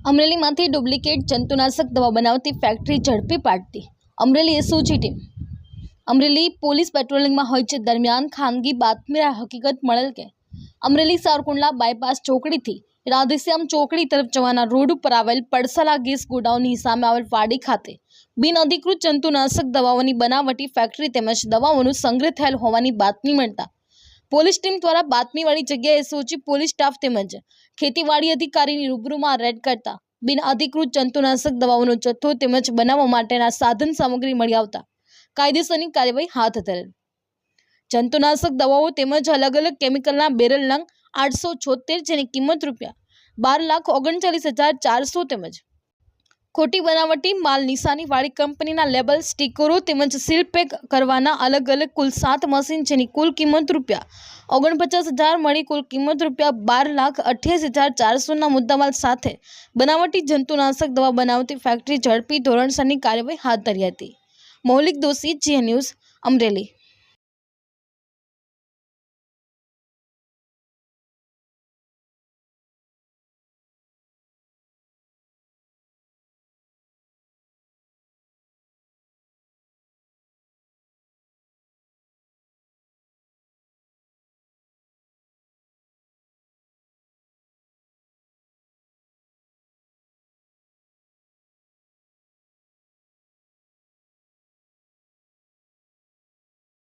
અમરેલીમાંથી duplicate જંતુનાશક દવા બનાવતી ફેક્ટરી ઝડપી પાડતી. Amreli SOG team. Amreli police પેટ્રોલિંગમાં હોય છે દરમિયાન ખાનગી બાતમી હકીકત મળેલ કે અમરેલી સારકુંડલા બાયપાસ ચોકડીથી રાધેશ્યામ ચોકડી તરફ જવાના રોડ ઉપર આવેલ પડસલા ગેસ ગોડાઉનની સામે આવેલ વાડી ખાતે બિન અધિકૃત જંતુનાશક દવાઓની બનાવટી ફેક્ટરી તેમજ દવાઓનું સંગ્રહ થયેલ હોવાની બાતમી મળતા પોલીસ ટીમ દ્વારા બાતમીવાળી જગ્યાએ સોચી પોલીસ સ્ટાફ તેમજ ખેતીવાડી અધિકારીની રૂબરૂમાં રેડ કરતા બિન અધિકૃત જંતુનાશક દવાઓનો જથ્થો તેમજ બનાવવા માટેના સાધન સામગ્રી મળી આવતા કાયદેસરની કાર્યવાહી હાથ ધરેલ. જંતુનાશક દવાઓ તેમજ અલગ અલગ કેમિકલના બેરલ નંગ આઠસો છોતેર જેની કિંમત રૂપિયા બાર લાખ ઓગણચાલીસ હજાર ચારસો તેમજ ખોટી બનાવટી માલ નિશાનીવાળી કંપનીના લેબલ, સ્ટીકરો તેમજ સીલ પેક કરવાના અલગ અલગ કુલ સાત મશીન જેની કુલ કિંમત રૂપિયા ઓગણપચાસ હજાર મળી કુલ કિંમત રૂપિયા બાર લાખ અઠ્યાસી હજાર ચારસોના મુદ્દામાલ સાથે બનાવટી જંતુનાશક દવા બનાવતી ફેક્ટરી ઝડપી ધોરણસરની કાર્યવાહી હાથ ધરી હતી. મૌલિક દોશી જીએ ન્યૂઝ અમરેલી.